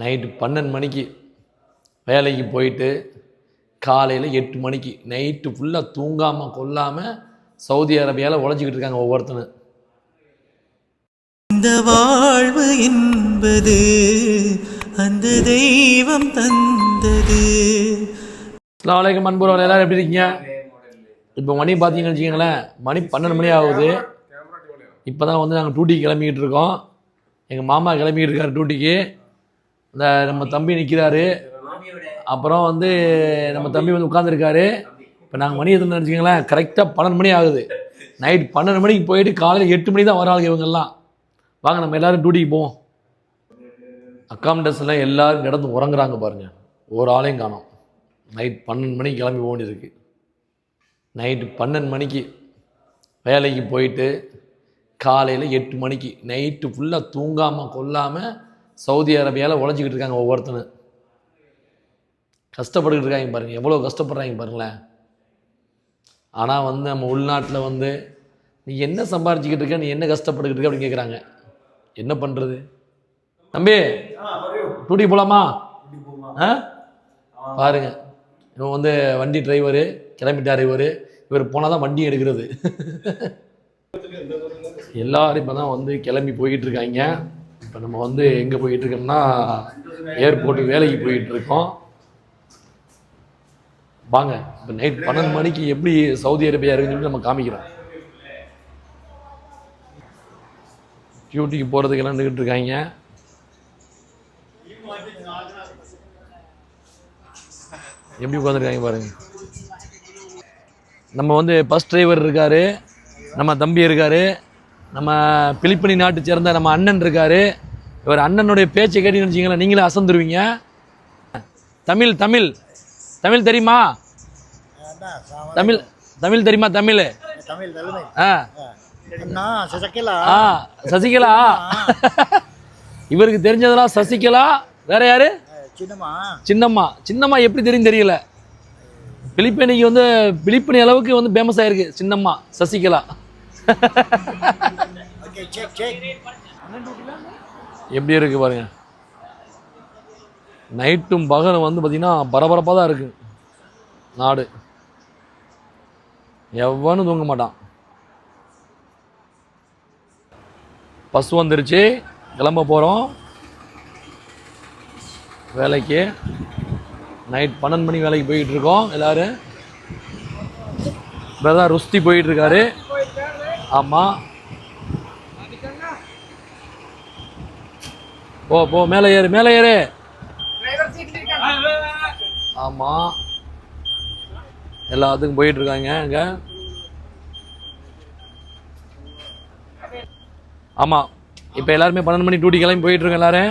Night பன்னெண்டு மணிக்கு வேலைக்கு போயிட்டு காலையில் எட்டு மணிக்கு. நைட்டு ஃபுல்லாக தூங்காமல் கொல்லாமல் சவுதி அரேபியாவில் உழைச்சிக்கிட்டு இருக்காங்க ஒவ்வொருத்தனும். இந்த வாழ்வு என்பது அந்த தெய்வம் தந்தது. அஸ்லாம் அன்புறவர்கள் எல்லாரும் எப்படி இருக்கீங்க? இப்போ மணி பார்த்தீங்கன்னு வச்சுக்கோங்களேன் மணி பன்னெண்டு மணி ஆகுது. இப்போ தான் வந்து நாங்கள் டியூட்டிக்கு கிளம்பிக்கிட்டு இருக்கோம். எங்கள் மாமா கிளம்பிக்கிட்டு இருக்காரு டியூட்டிக்கு இந்த நம்ம தம்பி நிற்கிறாரு அப்புறம் வந்து நம்ம தம்பி வந்து உட்காந்துருக்காரு இப்போ நாங்கள் மணி எதுன்னு நினச்சிக்கங்களேன் கரெக்டாக பன்னெண்டு மணி ஆகுது. நைட் பன்னெண்டு மணிக்கு போயிட்டு காலையில் எட்டு மணி தான் வராங்க இவங்கெல்லாம். வாங்க நம்ம எல்லாரும் டியூட்டிக்கு போவோம். அக்காமடேஷன்லாம் எல்லோரும் கிடந்து உறங்குறாங்க பாருங்கள் ஒரு ஆளையும் காணோம். நைட் பன்னெண்டு மணிக்கு கிளம்பி போக வேண்டியிருக்கு நைட்டு பன்னெண்டு மணிக்கு வேலைக்கு போயிட்டு காலையில் எட்டு மணிக்கு நைட்டு ஃபுல்லாக தூங்காமல் கொல்லாமல் சவுதி அரேபியாவில் உழைச்சிக்கிட்டு இருக்காங்க ஒவ்வொருத்தனும். கஷ்டப்பட்டுக்கிட்டு இருக்காங்க பாருங்கள் எவ்வளோ கஷ்டப்படுறாங்க பாருங்களேன். ஆனால் வந்து நம்ம உள்நாட்டில் வந்து நீ என்ன சம்பாரிச்சிக்கிட்டு இருக்க? நீ என்ன கஷ்டப்பட்டுக்கிட்டு இருக்க? அப்படின்னு கேட்குறாங்க என்ன பண்ணுறது தம்பி டூட்டி போகலாமா ஆ? பாருங்க. இவன் வந்து வண்டி டிரைவரு கிளம்பிட்டார் இவர். இவர் போனால் தான் வண்டி எடுக்கிறது. எல்லாரும் இப்போ தான் வந்து கிளம்பி போய்கிட்டு இருக்காங்க. இப்போ நம்ம வந்து எங்கே போயிட்டுருக்கோம்னா இருக்கோம்னா ஏர்போர்ட்டுக்கு வேலைக்கு போய்கிட்டு இருக்கோம் வாங்க இப்போ நைட் பன்னெண்டு மணிக்கு எப்படி சவுதி அரேபியா இருக்குன்னு சொல்லி நம்ம காமிக்கிறோம். டியூட்டிக்கு போகிறதுக்கெல்லாம் நின்றுக்கிட்டு இருக்காங்க. எப்படி உட்காந்துருக்காங்க பாருங்க. நம்ம வந்து பஸ் டிரைவர் இருக்காரு நம்ம தம்பி இருக்காரு நம்ம பிலிப்பனி நாட்டு சேர்ந்த நம்ம அண்ணன் இருக்காரு. இவர் அண்ணனுடைய பேச்சை கேட்டீங்கன்னு வச்சிங்களேன் நீங்களே அசந்துருவீங்க. தமிழ் தமிழ். தமிழ் தெரியுமா? தமிழ் தமிழ் தெரியுமா தமிழ்? ஆ. சசிகலா. இவருக்கு தெரிஞ்சதெல்லாம் சசிகலா. வேற யாரு? சின்னம்மா. சின்னம்மா. சின்னம்மா எப்படி தெரியும் தெரியல. பிலிப்பனிக்கு வந்து பிலிப்பனி அளவுக்கு வந்து ஃபேமஸ் ஆயிருக்கு சின்னம்மா சசிகலா. எப்படி இருக்கு பாருங்க. நைட்டும் பகலும் வந்து பார்த்தீங்கன்னா பரபரப்பாக தான் இருக்கு. நாடு. எவனும் தூங்க மாட்டான். பஸ் வந்துருச்சு. கிளம்ப போகிறோம் வேலைக்கு. நைட் பன்னெண்டு மணி வேலைக்கு போய்கிட்டு இருக்கோம். எல்லாரும். இப்போ ருஸ்தி போயிட்டு இருக்காரு. ஆமாம் போ போ மேலே ஏறு மேலே ஏறு. ஆமாம் எல்லாத்துக்கும் போயிட்டு இருக்காங்க இங்க ஆமாம் இப்போ எல்லாருமே பன்னெண்டு மணி டியூட்டி கிளம்பி போயிட்டு எல்லாரும்.